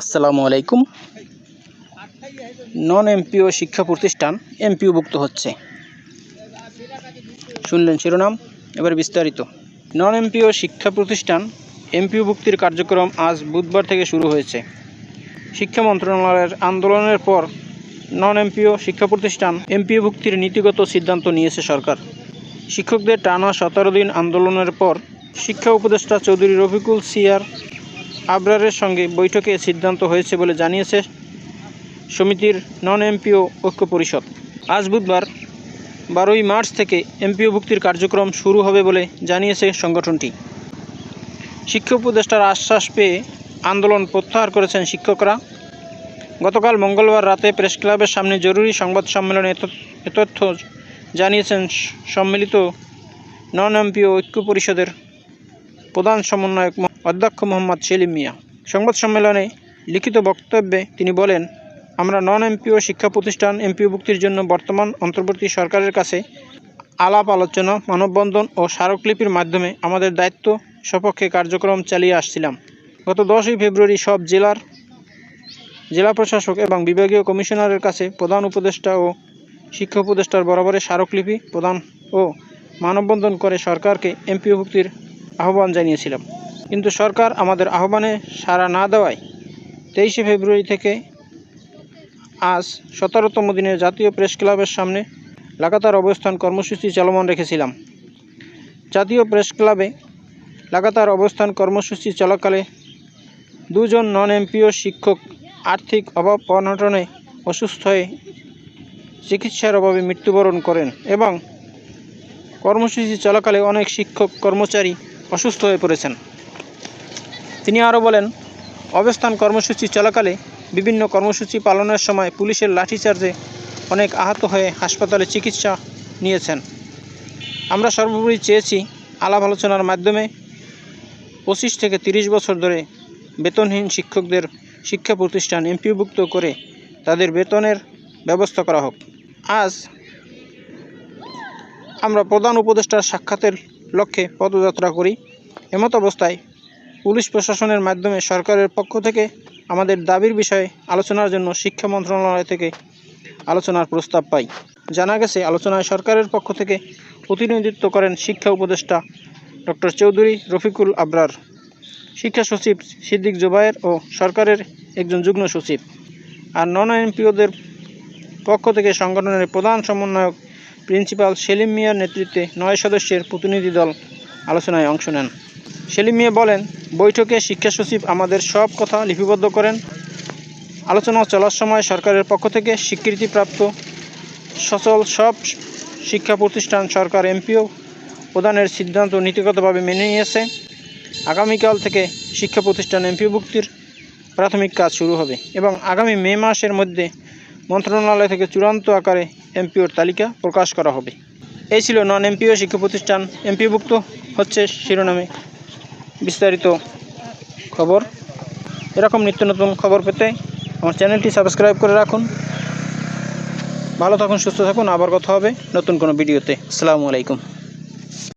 আসসালামু আলাইকুম। Non MPO শিক্ষা প্রতিষ্ঠান এমপিওভুক্ত হচ্ছে। শুনলেন শিরোনাম, এবার বিস্তারিত। নন এমপিও শিক্ষা প্রতিষ্ঠান এমপিওভুক্তির কার্যক্রম আজ বুধবার থেকে শুরু হয়েছে। শিক্ষা মন্ত্রণালয়ের আন্দোলনের পর নন এমপিও শিক্ষা প্রতিষ্ঠান এমপিও এমপিওভুক্তির নীতিগত সিদ্ধান্ত নিয়েছে সরকার। শিক্ষকদের টানা সতেরো দিন আন্দোলনের পর শিক্ষা উপদেষ্টা চৌধুরী রফিকুল সিয়ার আবরারের সঙ্গে বৈঠকে সিদ্ধান্ত হয়েছে বলে জানিয়েছে সমিতির নন এমপিও ঐক্য পরিষদ। আজ বুধবার, বারোই মার্চ থেকে এমপিও ভুক্তির কার্যক্রম শুরু হবে বলে জানিয়েছে সংগঠনটি। শিক্ষা উপদেষ্টার আশ্বাস পেয়ে আন্দোলন প্রত্যাহার করেছেন শিক্ষকরা। গতকাল মঙ্গলবার রাতে প্রেস ক্লাবের সামনে জরুরি সংবাদ সম্মেলনে এ তথ্য- জানিয়েছেন সম্মিলিত নন এমপিও ঐক্য পরিষদের প্রধান সমন্বয়ক অধ্যক্ষ মোহাম্মদ সেলিম মিয়া। সংবাদ সম্মেলনে লিখিত বক্তব্যে তিনি বলেন, আমরা নন এমপিও শিক্ষা প্রতিষ্ঠান এমপিওভুক্তির জন্য বর্তমান অন্তর্বর্তী সরকারের কাছে আলাপ আলোচনা, মানববন্ধন ও স্মারকলিপির মাধ্যমে আমাদের দায়িত্ব সপক্ষে কার্যক্রম চালিয়ে আসছিলাম। গত দশই ফেব্রুয়ারি সব জেলার জেলা প্রশাসক এবং বিভাগীয় কমিশনারের কাছে প্রধান উপদেষ্টা ও শিক্ষা উপদেষ্টার বরাবরে স্মারকলিপি প্রদান ও মানববন্ধন করে সরকারকে এমপিওভুক্তির আহ্বান জানিয়েছিলাম। কিন্তু সরকার আমাদের আহ্বানে সাড়া না দেওয়ায় তেইশে ফেব্রুয়ারি থেকে আজ সতেরোতম দিনে জাতীয় প্রেস ক্লাবের সামনে লাগাতার অবস্থান কর্মসূচি চলমান রেখেছিলাম। জাতীয় প্রেস ক্লাবে লাগাতার অবস্থান কর্মসূচি চলাকালে দুজন নন এমপিও শিক্ষক আর্থিক অভাব অনটনে অসুস্থ হয়ে চিকিৎসার অভাবে মৃত্যুবরণ করেন এবং কর্মসূচি চলাকালে অনেক শিক্ষক কর্মচারী অসুস্থ হয়ে পড়েছেন। তিনি আরও বলেন, অবস্থান কর্মসূচি চলাকালে বিভিন্ন কর্মসূচি পালনের সময় পুলিশের লাঠিচার্জে অনেক আহত হয়ে হাসপাতালে চিকিৎসা নিয়েছেন। আমরা সর্বোপরি চেয়েছি আলাপ আলোচনার মাধ্যমে পঁচিশ থেকে তিরিশ বছর ধরে বেতনহীন শিক্ষকদের শিক্ষা প্রতিষ্ঠান এমপিভুক্ত করে তাদের বেতনের ব্যবস্থা করা হোক। আজ আমরা প্রধান উপদেষ্টার সাক্ষাতের লক্ষ্যে পদযাত্রা করি। এমত অবস্থায় পুলিশ প্রশাসনের মাধ্যমে সরকারের পক্ষ থেকে আমাদের দাবির বিষয়ে আলোচনার জন্য শিক্ষা মন্ত্রণালয় থেকে আলোচনার প্রস্তাব পাই। জানা গেছে, আলোচনায় সরকারের পক্ষ থেকে প্রতিনিধিত্ব করেন শিক্ষা উপদেষ্টা ডক্টর চৌধুরী রফিকুল আবরার, শিক্ষা সচিব সিদ্দিক জুবায়ের ও সরকারের একজন যুগ্ম সচিব। আর নন এমপিওদের পক্ষ থেকে সংগঠনের প্রধান সমন্বয়ক প্রিন্সিপাল সেলিম মিয়ার নেতৃত্বে নয় সদস্যের প্রতিনিধি দল আলোচনায় অংশ নেন। সেলিম মিয়া বলেন, বৈঠকে শিক্ষা সচিব আমাদের সব কথা লিপিবদ্ধ করেন। আলোচনা চলার সময় সরকারের পক্ষ থেকে স্বীকৃতিপ্রাপ্ত সচল সব শিক্ষা প্রতিষ্ঠান সরকার এমপিও প্রদানের সিদ্ধান্ত নীতিগতভাবে মেনে নিয়েছে। আগামীকাল থেকে শিক্ষা প্রতিষ্ঠান এমপিওভুক্তির প্রাথমিক কাজ শুরু হবে এবং আগামী মে মাসের মধ্যে মন্ত্রণালয় থেকে চূড়ান্ত আকারে এমপিওর তালিকা প্রকাশ করা হবে। এই ছিল নন এমপিও শিক্ষা প্রতিষ্ঠান। এমপিওভুক্ত হচ্ছে শিরোনামে বিস্তারিত খবর। এরকম নিত্য নতুন খবর পেতে আমার চ্যানেলটি সাবস্ক্রাইব করে রাখুন। ভালো থাকুন, সুস্থ থাকুন। আবার কথা হবে নতুন কোনো ভিডিওতে। আসসালামু আলাইকুম।